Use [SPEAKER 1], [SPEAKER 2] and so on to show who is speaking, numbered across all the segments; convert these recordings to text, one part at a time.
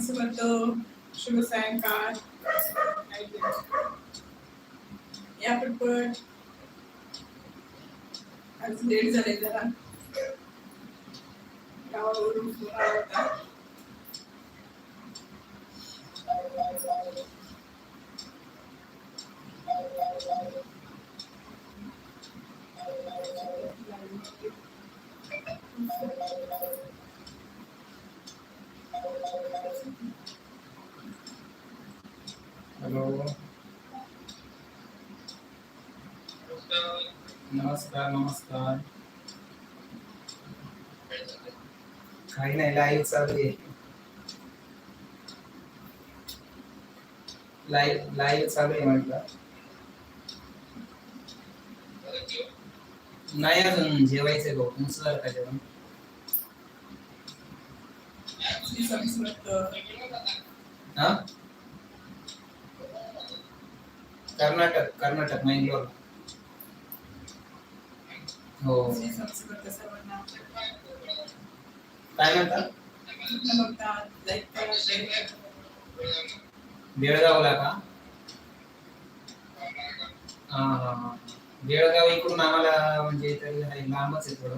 [SPEAKER 1] स्वामी समर्थ शुभ सायंकाळ. या आज लेट झाले जरा. गावावरून फोन आला होता.
[SPEAKER 2] हॅलो. नमस्कार नमस्कार. काही नाही लाईव्ह चालू आहे. लाईव्ह लाईव्ह चालू आहे म्हटलं. नाही अजून जेवायचंय भाऊ. तुमचं झालं का जेवण? हा? कर्नाटक कर्नाटक मैंगलोर हो. काय म्हणता? बेळगावला का? हा हा हा. बेळगाव इकडून आम्हाला म्हणजे तरी आहे लांबच आहे थोडं.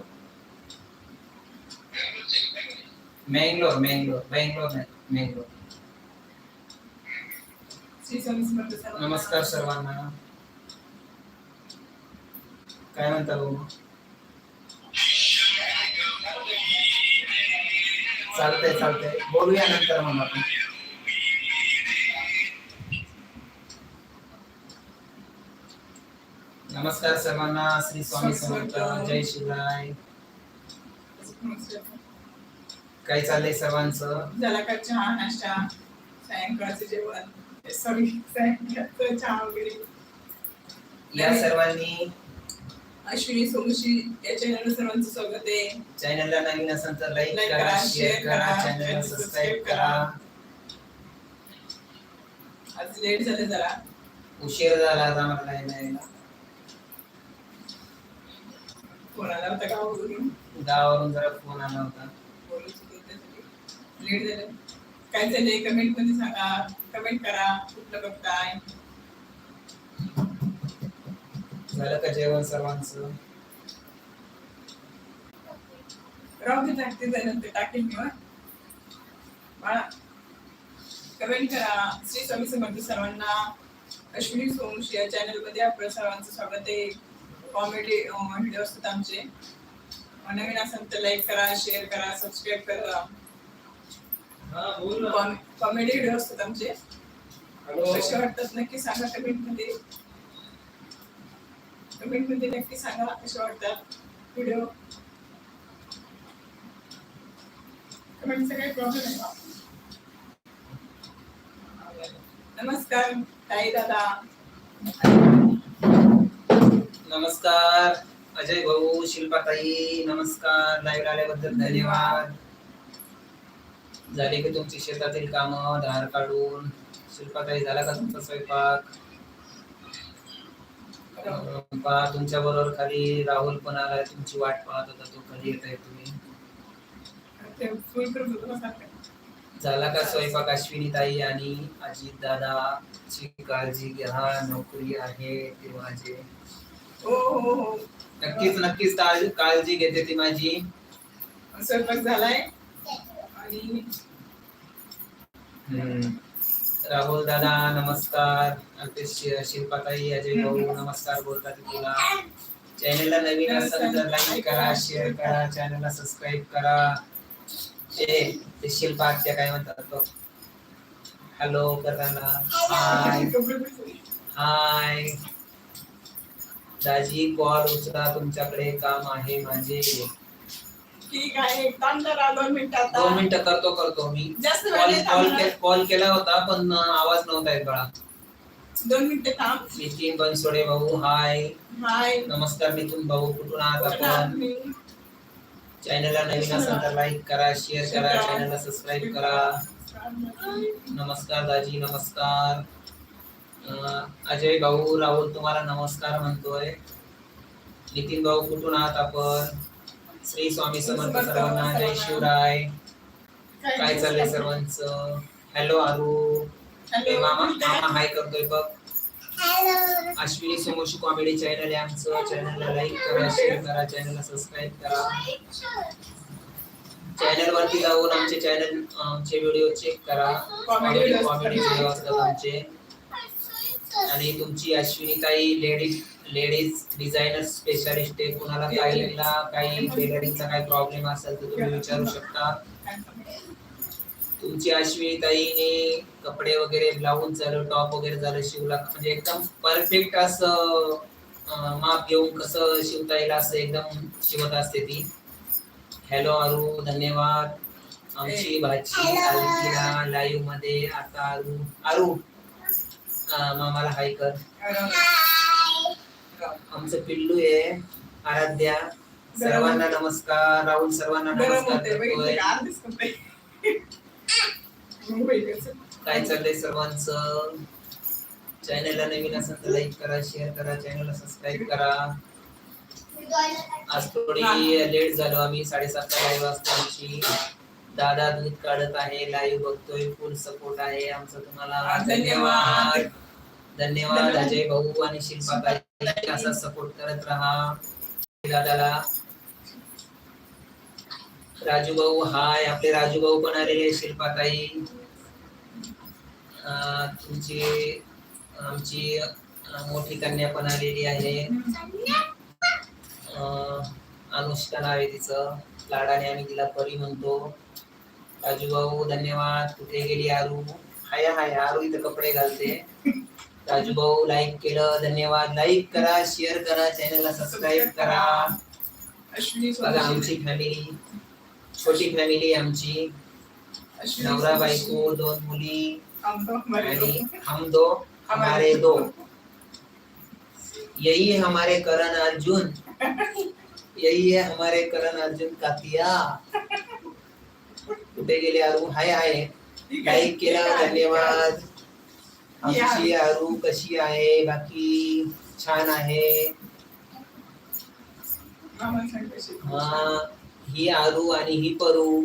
[SPEAKER 1] श्री स्वामी समर्थ सर्वांना
[SPEAKER 2] नमस्कार सर्वांना काय म्हणता भाऊ चालतंय चालतंय बोलूया नंतर मग आपण नमस्कार सर्वांना श्री स्वामी समर्थ जय शिवराय काय चाललंय सर्वांचं?
[SPEAKER 1] झाला का चहा नाश्ता सायंकाळचं जेवण. सॉरी सायंकाळचं चहा वगैरे.
[SPEAKER 2] या सर्वांनी
[SPEAKER 1] अश्विनी सोमशी या सर्वांचं स्वागत आहे.
[SPEAKER 2] चॅनलला नवीन असेल तर लाईक
[SPEAKER 1] Like
[SPEAKER 2] करा
[SPEAKER 1] करा,
[SPEAKER 2] शेअर
[SPEAKER 1] share
[SPEAKER 2] करा
[SPEAKER 1] करा,
[SPEAKER 2] चॅनलला
[SPEAKER 1] channel
[SPEAKER 2] सबस्क्राईब
[SPEAKER 1] subscribe
[SPEAKER 2] करा.
[SPEAKER 1] आज लेट झालं जरा.
[SPEAKER 2] उशीर झाला आज आम्हाला यायला यायला.
[SPEAKER 1] फोन आला होता गावावरून.
[SPEAKER 2] गावावरून जरा फोन आला होता.
[SPEAKER 1] बोलत होतो. त्यासाठी लेट झालं. काय झालंय कमेंटमध्ये सांगा कमेंट करा कुठलं बघताय?
[SPEAKER 2] झालं का जेवण सर्वांचं?
[SPEAKER 1] राहू दे टाकते त्यानंतर टाकेल मी. बाळा कमेंट करा. श्री स्वामी समर्थ सर्वांना अश्विनी सोमशी या चॅनलमध्ये आपलं सर्वांचं स्वागत आहे. कॉमेडी व्हिडिओ असतात आमचे. नवीन असेल तर लाईक करा शेअर करा सबस्क्राईब करा. कॉमेडी व्हिडिओ असतात आमचे. कसे वाटतात नक्की सांगा कमेंटमध्ये कमेंटमध्ये नक्की सांगा कसे वाटतात व्हिडिओ. कमेंटचा काही प्रॉब्लेम आहे का नमस्कार ताई दादा.
[SPEAKER 2] नमस्कार अजय भाऊ शिल्पाताई नमस्कार लाईव्ह आल्याबद्दल धन्यवाद. झाले की तुमची शेतातील कामं धार काढून शिल्पाताई झाला का तुमचा स्वयंपाक? पहा तुमच्या बरोबर खाली राहुल पण आलाय तुमची वाट पाहत होता तो कधी येत आहे तुम्ही. झाला का स्वयंपाक अश्विनी ताई आणि अजित दादाची काळजी घ्या नोकरी आहे ते माझे.
[SPEAKER 1] हो हो हो.
[SPEAKER 2] नक्कीच नक्कीच काळ- काळजी घेते ती माझी.
[SPEAKER 1] स्वयंपाक झालाय.
[SPEAKER 2] राहुल दादा नमस्कार. शिल्पाताई अजय भाऊ नमस्कार बोलतात तुला. चॅनलला नवीन असेल तर लाईक करा शेअर करा चॅनलला सबस्क्राईब करा. ए ते शिल्पा आत्या काय म्हणतात बघ हॅलो करताना. हाय हाय दाजी कॉल उचला. तुमच्याकडे काम आहे माझे.
[SPEAKER 1] ठीक आहे. दोन मिनिटं
[SPEAKER 2] दोन
[SPEAKER 1] आता
[SPEAKER 2] मिनिटं करतो करतो मी.
[SPEAKER 1] जास्त वेळ
[SPEAKER 2] कॉल
[SPEAKER 1] नाही
[SPEAKER 2] कॉल
[SPEAKER 1] थांबणार.
[SPEAKER 2] के- कॉल केला होता पण आवाज नव्हता येत बाळा.
[SPEAKER 1] दोन मिनिटं थांब.
[SPEAKER 2] नितीन बनसोडे भाऊ हाय.
[SPEAKER 1] हाय.
[SPEAKER 2] नमस्कार नितीन भाऊ कुठून आहात आपण? चॅनलला नवीन असेल तर लाईक करा शेअर करा चॅनलला सबस्क्राईब करा. नमस्कार दाजी नमस्कार. अं, अजय भाऊ राहुल तुम्हाला नमस्कार म्हणतोय. नितीन भाऊ कुठून आहात आपण? श्री स्वामी समर्थ सर्वांना जय शिवराय. काय चाललंय सर्वांचं? हॅलो आरू ए मामा. मामा हाय करतोय बघ. अश्विनी समोशी कॉमेडी चॅनल आहे आमचं. चॅनलला लाईक करा शेअर करा चॅनलला सबस्क्राईब करा. चॅनल वरती जाऊन आमचे चॅनल आमचे व्हिडिओ चेक करा. Comedy comedy. व्हिडिओ असतात आमचे. आणि तुमची अश्विनी ताई लेडीज लेडीज डिझायनर स्पेशालिस्ट आहे. कुणाला टायलरिंगला काही टेलरिंगचा काही प्रॉब्लेम असेल तर तुम्ही विचारू शकता. तुमची अश्विनी ताईने कपडे वगैरे ब्लाऊज झालं टॉप वगैरे झालं शिवला. म्हणजे एकदम परफेक्ट असं माप घेऊन कसं शिवता येईल असं एकदम शिवत असते ती. हॅलो अरू धन्यवाद. आमची भाची लाईव्हमध्ये आता अरू अरू मामाला हाय कर. आमचं पिल्लू आहे आराध्या सर्वांना नमस्कार राहुल सर्वांना नमस्कार करतोय. काय चाललंय सर्वांचं? चॅनलला नवीन असेल तर लाईक करा शेअर करा चॅनलला सबस्क्राईब करा. आज थोडी लेट झालो आम्ही साडेसातला लाईव्ह असतो आमची. दादा दूध काढत आहे लाईव्ह बघतोय फुल सपोर्ट आहे आमचा तुम्हाला.
[SPEAKER 1] धन्यवाद.
[SPEAKER 2] धन्यवाद. अजय भाऊ आणि शिल्पा असा सपोर्ट करत राहा. दादाला. राजू भाऊ हाय. आपले राजू भाऊ पण आलेले शिल्पा ताई तुमची आमची मोठी कन्या पण आलेली आहे. अनुष्का नाव आहे तिचं. लाडाने आम्ही तिला परी म्हणतो. राजू भाऊ धन्यवाद. कुठे गेली आरू? हाय हाय. आरू इथं कपडे घालते. राजू भाऊ लाईक केलं धन्यवाद. लाईक करा शेअर करा चॅनलला सबस्क्राईब करा. बघा आमची फॅमिली छोटी फॅमिली आमची. नवरा बायको दोन मुली. आणि हम दो हमारे दो. यही है हमारे करण अर्जुन. यही है हमारे करण अर्जुन कातिया कुठे गेले अरुण? हाय हाय.
[SPEAKER 1] आहे.
[SPEAKER 2] लाईक केला धन्यवाद. आमची अरू कशी आहे? बाकी छान आहे. हा ही आरू आणि ही परू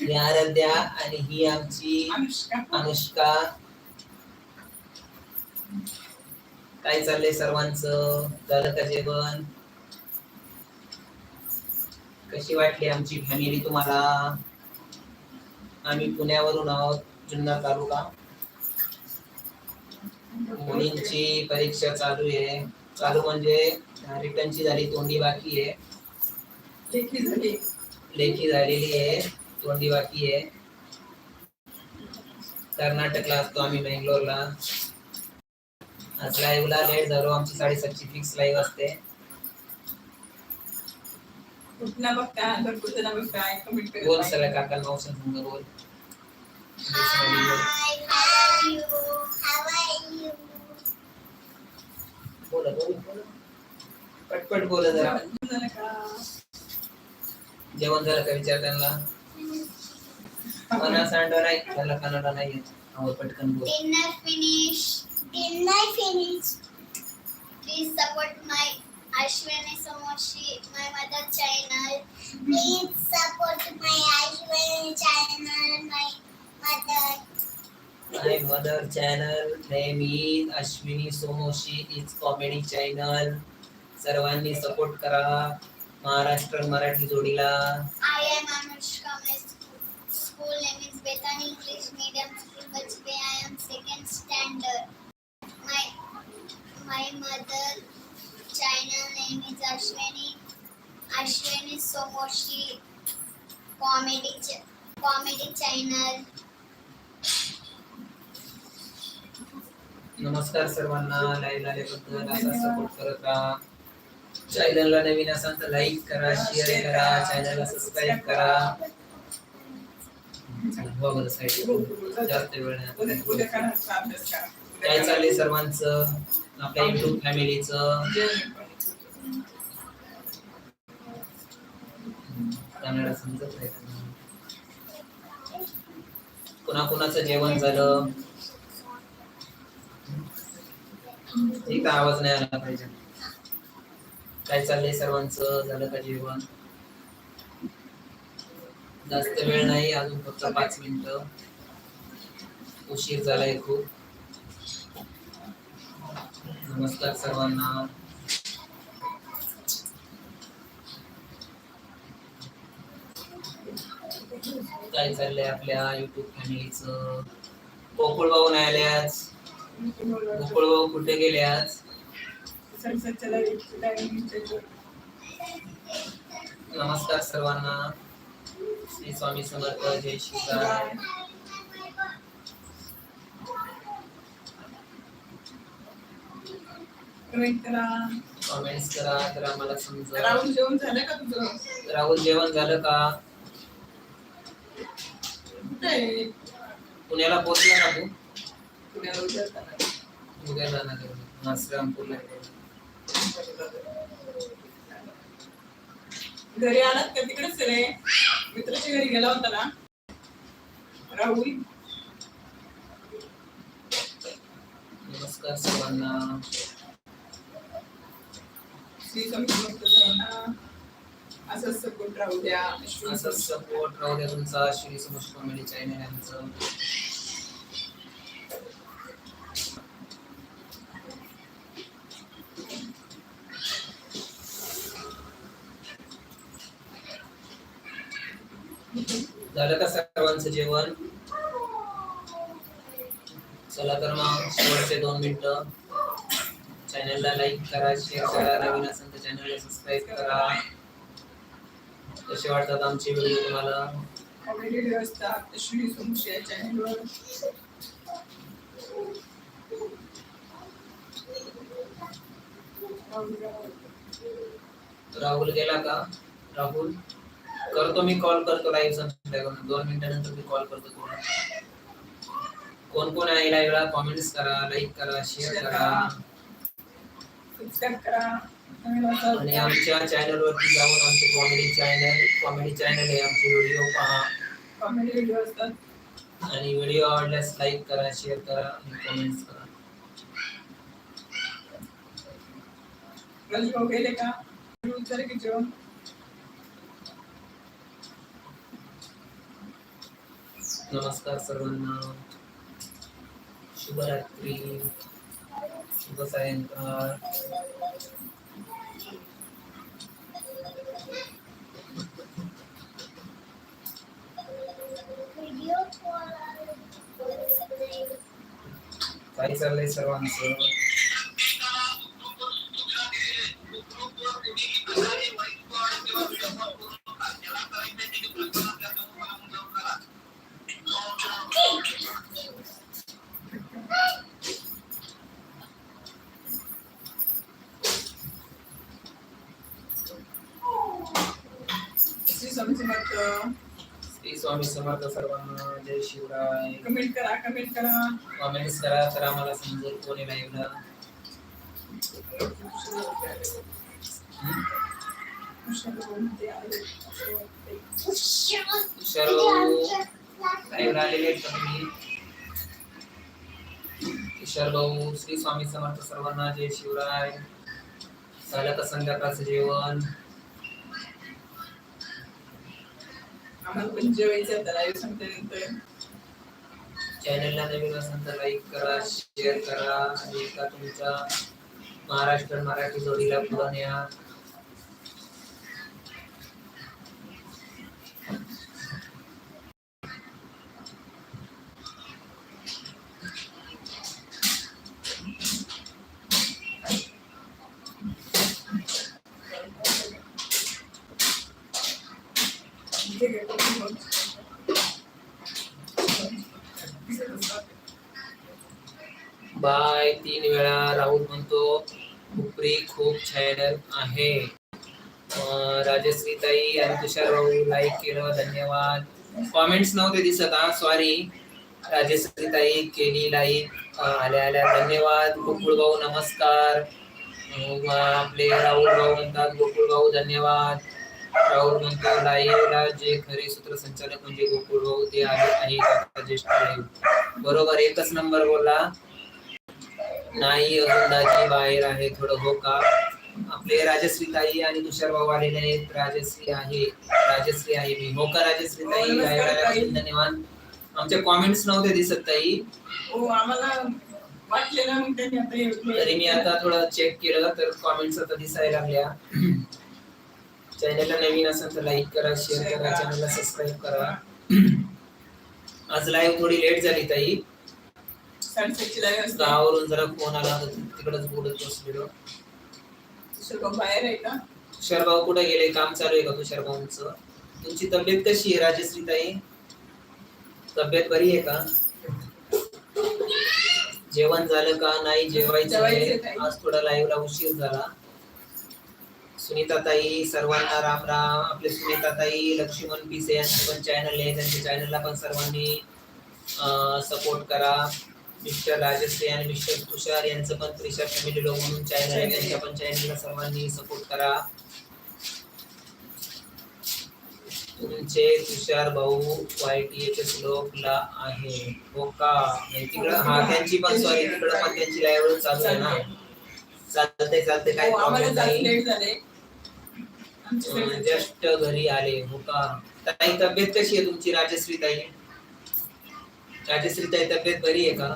[SPEAKER 2] ही आराध्या आणि ही आमची
[SPEAKER 1] अनुष्का.
[SPEAKER 2] अनुष्का. काय चाललंय सर्वांचं? झालं का जेवण? कशी वाटली आमची फॅमिली तुम्हाला? आम्ही पुण्यावरून आहोत जुन्नर तालुका. मुलींची परीक्षा चालू आहे. चालू म्हणजे रिटर्नची झाली तोंडी बाकी आहे.
[SPEAKER 1] लेखी झाली.
[SPEAKER 2] लेखी झालेली आहे तोंडी बाकी आहे. कर्नाटकला असतो आम्ही बेंगलोरला आज लाईव्हला लेट झालो आमची साडेसातची फिक्स लाईव्ह असते. बोल सगळ्या काका मावसा संग बोल. पटपट जेवण झालं का विचार त्यांना? मना
[SPEAKER 3] finish please support my Ashwini Samoshi my mother channel please support my Ashwini channel
[SPEAKER 2] my mother channel name is Ashwini Somoshi is comedy channel सर्वांनी सपोर्ट करा महाराष्ट्र मराठी जोडीला
[SPEAKER 3] I am Anushka. My school, school name is Bethany English Medium School, Bachpe. I am second standard. My my mother channel name is Ashwini Ashwini Somoshi comedy ch- comedy channel.
[SPEAKER 2] नमस्कार सर्वांना live आल्याबद्दल असा support करत राहा. चॅनलला नवीन असाल तर like करा शेअर करा चॅनलला सबस्क्राईब करा. जास्त वेळ काय चाललंय सर्वांचं? आपल्या युट्यूब फॅमिलीचं
[SPEAKER 1] जेवण
[SPEAKER 2] समजत नाही. कुणाकुणाचं जेवण झालं? ठीक आहे, आवाज नाही आला पाहिजे. काय चाललंय सर्वांचं? झालं का जेवण? जास्त वेळ नाही अजून फक्त पाच मिनिट. उशीर झालाय खूप. नमस्कार सर्वांना. काय चाललंय आपल्या युट्यूब फॅमिलीच गोकुळ भाऊ नाही आले आज. गोकुळ कुठे गेले आज? नमस्कार सर्वांना. श्री स्वामी समर्थ जय
[SPEAKER 1] करा
[SPEAKER 2] कमेंट्स करा तर आम्हाला समजा
[SPEAKER 1] राहुल जेवण झालं का तुझं?
[SPEAKER 2] राहुल जेवण झालं का? पुण्याला पोहोचला का तू? उद्या जाणार. हा, श्रीरामपूरला.
[SPEAKER 1] घरी आलात का? तिकडेच रे. मित्राच्या घरी गेला होता ना. राहुल.
[SPEAKER 2] नमस्कार सर्वांना.
[SPEAKER 1] श्री समर्थ सर्वांना असंच सपोर्ट राहू द्या.
[SPEAKER 2] असं सपोर्ट राहू द्या तुमचा. श्री समर्थ कॉमेडी चॅनल आमचं. झालं का सर्वांचं जेवण? चला तर मग शेवटचे दोन मिनिटं. चॅनलला लाईक करा शेअर करा. नवीन असेल तर चॅनलला सबस्क्राईब करा. कसे वाटतात आमचे व्हिडिओ तुम्हाला?
[SPEAKER 1] कॉमेडी व्हिडिओ असतात सोमशी या चॅनलवर
[SPEAKER 2] राहुल गेला का? राहुल? करतो मी कॉल करतो लाईव्ह संपल्यावर दोन मिनिटानंतर मी कॉल करतो तुला कोण कोण आहे लाईव्हला कॉमेंट्स करा लाईक करा शेअर करा.
[SPEAKER 1] सबस्क्राईब करा.
[SPEAKER 2] आणि आमच्या चॅनल वरती जाऊन आमचे कॉमेडी चॅनल कॉमेडी चॅनल आहे आमचे व्हिडिओ पहा.
[SPEAKER 1] कॉमेडी व्हिडिओ असतात.
[SPEAKER 2] आणि व्हिडिओ आवडल्यास लाईक करा शेअर करा आणि कमेंट्स करा.
[SPEAKER 1] रज गेले का? झाले की जेवण
[SPEAKER 2] नमस्कार सर्वांना. शुभरात्री. शुभ सायंकाळ. काय चाललंय सर्वांचं?
[SPEAKER 1] कमेंट करा. कमेंट करा
[SPEAKER 2] कमेंट्स करा तर आम्हाला समजेल कोणी लाईव्हला आलेले किशोर भाऊ श्री स्वामी समर्थ सर्वांना जय शिवराय. झालं का संध्याकाळचं जेवण.
[SPEAKER 1] आम्हाला पण जेवायचं आता लाईव्ह
[SPEAKER 2] चॅनलला नवीन असेल तर लाईक करा शेअर करा आणि एका तुमच्या महाराष्ट्र मराठी जोडीला पुढे न्या
[SPEAKER 1] Thank you करून बघ.
[SPEAKER 2] बाय. तीन वेळा राहुल म्हणतो उपरी खूप छान आहे. अं, राजश्रीताई आणि तुषार भाऊ लाईक केलं धन्यवाद. कॉमेंट्स नव्हते दिसत हा सॉरी राजश्रीताई केली लाईक आल्या आल्या धन्यवाद. गोकुळ भाऊ नमस्कार. आपले राहुल भाऊ म्हणतात गोकुळ भाऊ धन्यवाद. राहुल म्हणतो लाईव्हला जे खरे सूत्रसंचालक म्हणजे गोकुळ भाऊ ते आले आहेत ज्येष्ठ लाईव्ह. बरोबर एकच नंबर बोलला. नाही अजून दाजी बाहेर आहे थोडं हो का? आपले राजश्री ताई आणि तुषार भाऊ आलेले आहेत. राजश्री आहे राजश्री आहे मी. हो का राजश्री ताई?
[SPEAKER 1] हो,
[SPEAKER 2] आल्याबद्दल. धन्यवाद. आमच्या कॉमेंट्स नव्हते दिसत ताई.
[SPEAKER 1] हो
[SPEAKER 2] तरी मी आता थोडं चेक केलं तर कॉमेंट्स आता दिसायला लागल्या. चॅनलला नवीन असेल तर लाईक करा शेअर करा. चॅनलला सबस्क्राईब करा. आज लाईव्ह थोडी लेट झाली ताई.
[SPEAKER 1] साडेसातची live असते.
[SPEAKER 2] गावावरून जरा फोन आला होता तिकडच बोलत बसलेलो.
[SPEAKER 1] तुषार बाहेर आहे का?
[SPEAKER 2] कुठे गेले? काम चालू आहे का तुषार भाऊंचं तुमची तब्येत कशी आहे राजश्री ताई तब्येत बरी आहे का? जेवण झालं का? नाही जेवायचं. आज थोडा लाईव्ह ला उशीर झाला. सुनीता ताई सर्वांना राम राम. आपले सुनीता ताई लक्ष्मण पिसे यांचं पण चॅनल आहे. त्यांच्या चॅनलला पण सर्वांनी सपोर्ट करा. मिस्टर राजश्री आणि मिस्टर तुषार यांचं पण त्रिशा फॅमिली लोक म्हणून चॅनल आहे. त्यांच्या पण चॅनलला सर्वांनी सपोर्ट करा. तुमचे तुषार भाऊ वायटीएच ला आहे. हो का? तिकडं हा त्यांची पण सॉरी तिकडं पण त्यांची लाईव्ह चालू आहे ना. चालतंय चालतंय काय
[SPEAKER 1] हो,
[SPEAKER 2] प्रॉब्लेम नाही.
[SPEAKER 1] आमच्याकडे
[SPEAKER 2] जस्ट घरी आले. हो का? ताई तब्येत कशी आहे तुमची राजश्री ताई? राजश्री ताई तब्येत बरी आहे का?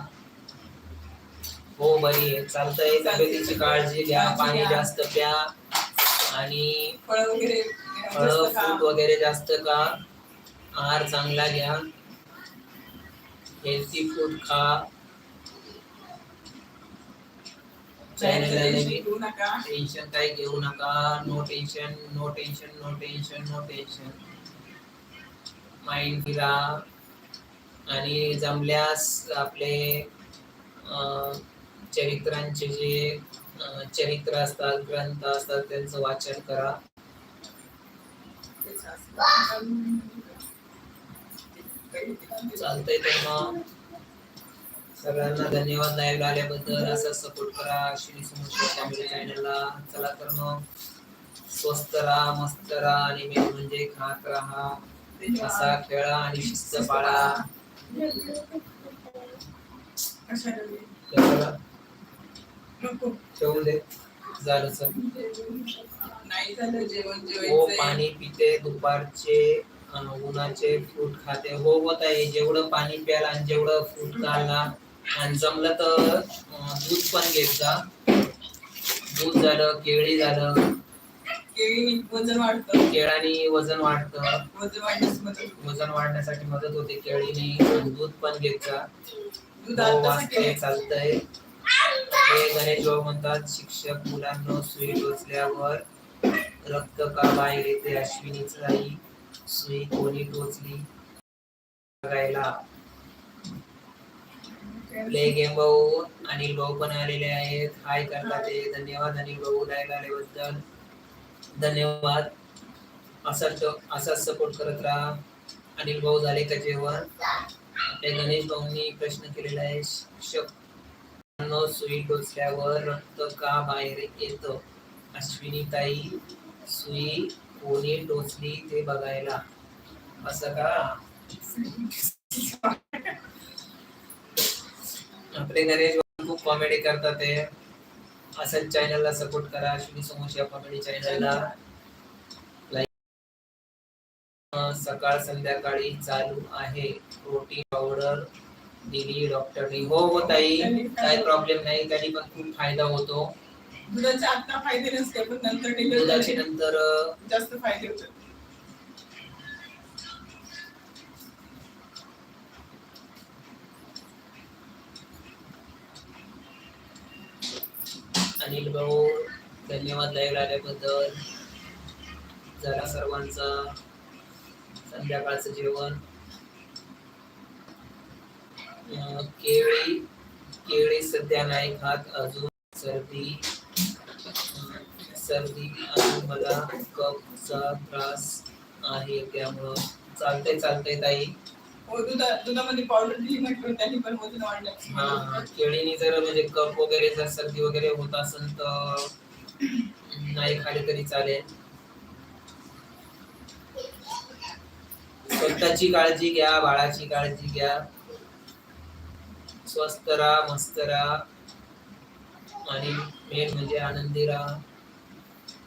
[SPEAKER 2] हो बरी आहे चालतंय. तब्येतीची काळजी घ्या पाणी जास्त प्या. आणि
[SPEAKER 1] फळ वगैरे.
[SPEAKER 2] फ्रूट वगैरे जास्त का आहार चांगला घ्या. हेल्थी फूड खा.
[SPEAKER 1] टेन्शन घेऊ नका.
[SPEAKER 2] काही घेऊ नका. No tension no tension no tension no tension mind फिरा. आणि जमल्यास आपले चरित्रांचे जे चरित्र असतात ग्रंथ असतात त्यांचं वाचन करा. चालतंय तर मग. सगळ्यांना धन्यवाद लाईव्ह आल्याबद्दल. असं सपोर्ट करा. समोर फॅमिली चॅनलला चला तर मग. स्वस्त राहा मस्त राहा आणि मेन म्हणजे खात राहा. असा खेळा आणि शिस्त पाळा?
[SPEAKER 1] नको.
[SPEAKER 2] ठेवून दे. झालं चल.
[SPEAKER 1] नाही झालं जेवण
[SPEAKER 2] हो. पाणी पिते दुपारचे अं, उन्हाचे फ्रूट खाते. हो होत आहे जेवढं पाणी प्याल आणि जेवढं फ्रूट खाला आणि जमलं तर अं, दूध पण घेत जा दूध झालं केळी झालं.
[SPEAKER 1] केळीने वजन वाढतं.
[SPEAKER 2] केळाने वजन वाढतं.
[SPEAKER 1] वजन वाढण्यास मदत.
[SPEAKER 2] वजन वाढण्यासाठी मदत होते केळीने. दूध पण घेत जा
[SPEAKER 1] दूध
[SPEAKER 2] हो वाचते चालतंय. हे गणेश भाऊ म्हणतात शिक्षक मुलांना सुई टोचल्यावर रक्त का बाहेर येते अश्विनीच आई? सुई कोणी टोचली? बघायला. प्ले गेम भाऊ. अनिल भाऊ पण आलेले आहेत. हाय करतात ते. धन्यवाद अनिल भाऊ लाईव्ह आल्याबद्दल. धन्यवाद. असा असाच सपोर्ट करत राहा. अनिल भाऊ झाले का जेवण? आपल्या गणेश भाऊंनी प्रश्न केलेला आहे. शिक्षक मुलांना सुई टोचल्यावर रक्त का बाहेर येतं? अश्विनीताई सुई कोणी टोचली ते बघायला? असं का? आपले गणेश खूप कॉमेडी करतात ते. असंच चॅनलला सपोर्ट करा. अश्विनी समोर कॉमेडी चॅनलला अं, सकाळ संध्याकाळी चालू आहे. प्रोटीन पावडर दिली डॉक्टरनी हो हो ताई. काय प्रॉब्लेम नाही. त्याने पण खूप फायदा होतो.
[SPEAKER 1] दुधाचे आता फायदे नसते पण नंतर
[SPEAKER 2] दुधाचे नंतर
[SPEAKER 1] जास्त फायदे होतात.
[SPEAKER 2] अनिल भाऊ धन्यवाद लाईव्ह आल्याबद्दल. झाला सर्वांचा. संध्याकाळचं जेवण. केळी केळी सध्या नाही खात. अजून सर्दी सर्दी आणि मला कफचा त्रास आहे त्यामुळं चालतंय चालतंय ताई.
[SPEAKER 1] हो दुधा दुधामध्ये पावडर दिली म्हटलं त्यांनी पण वजन वाढलं.
[SPEAKER 2] केळीने जर म्हणजे कफ वगैरे जर सर्दी वगैरे होत असेल तर नाही खाली तरी चालेल. स्वतःची काळजी घ्या बाळाची काळजी घ्या. स्वस्त राहा मस्त राहा आणि मेन म्हणजे आनंदी राहा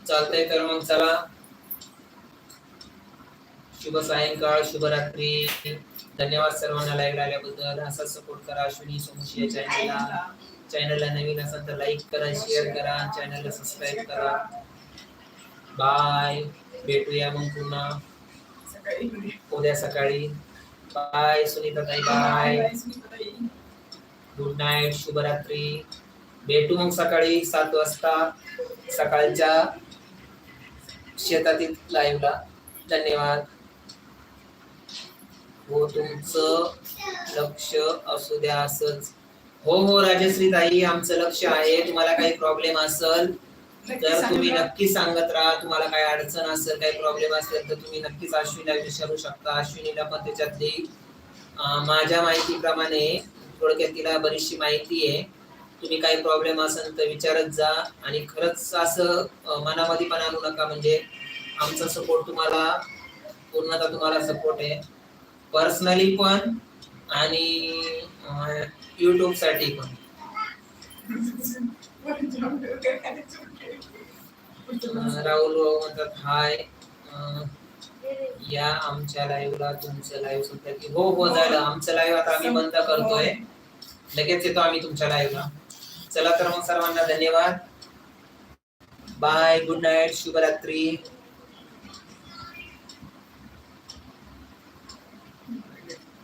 [SPEAKER 2] चालतंय तर मग चला. शुभ सायंकाळ शुभरात्री धन्यवाद सर्वांना लाईव्ह आल्याबद्दल असा सपोर्ट करा. अश्विनी सोमशी या चॅनलला चॅनलला नवीन असेल तर लाईक करा शेअर करा. चॅनलला सबस्क्राईब करा. बाय भेटूया मग पुन्हा.
[SPEAKER 1] सकाळी
[SPEAKER 2] उद्या सकाळी. बाय सुनीता ताई बाय गुड नाईट शुभरात्री. भेटू मग सकाळी सात वाजता. सकाळच्या शेतातील लाईव्हला धन्यवाद. हो तुमचं लक्ष असू द्या असंच. हो हो राजश्री ताई आमचं लक्ष आहे. तुम्हाला काही प्रॉब्लेम असेल तर तुम्ही. नक्की सांगत राहा. तुम्हाला काही अडचण असेल काही प्रॉब्लेम असेल तर तुम्ही नक्कीच अश्विनीला विचारू शकता. अश्विनीला पण त्याच्यातली माझ्या माहितीप्रमाणे थोडक्यात तिला बरीचशी माहिती आहे. तुम्ही काही प्रॉब्लेम असेल तर विचारत जा. आणि खरंच असं मनामध्ये पण आणू नका. म्हणजे आमचा सपोर्ट तुम्हाला पूर्णतः तुम्हाला सपोर्ट आहे. पर्सनली पण आणि युट्यूबसाठी पण. राहुल म्हणतात हाय. या आमच्या लाईव्हला तुमचं लाईव्ह सुद्धा की हो हो झालं. आमचं लाईव्ह आता आम्ही बंद करतोय. लगेच येतो आम्ही तुमच्या लाईव्हला चला तर मग सर्वांना धन्यवाद. बाय गुड नाईट शुभरात्री.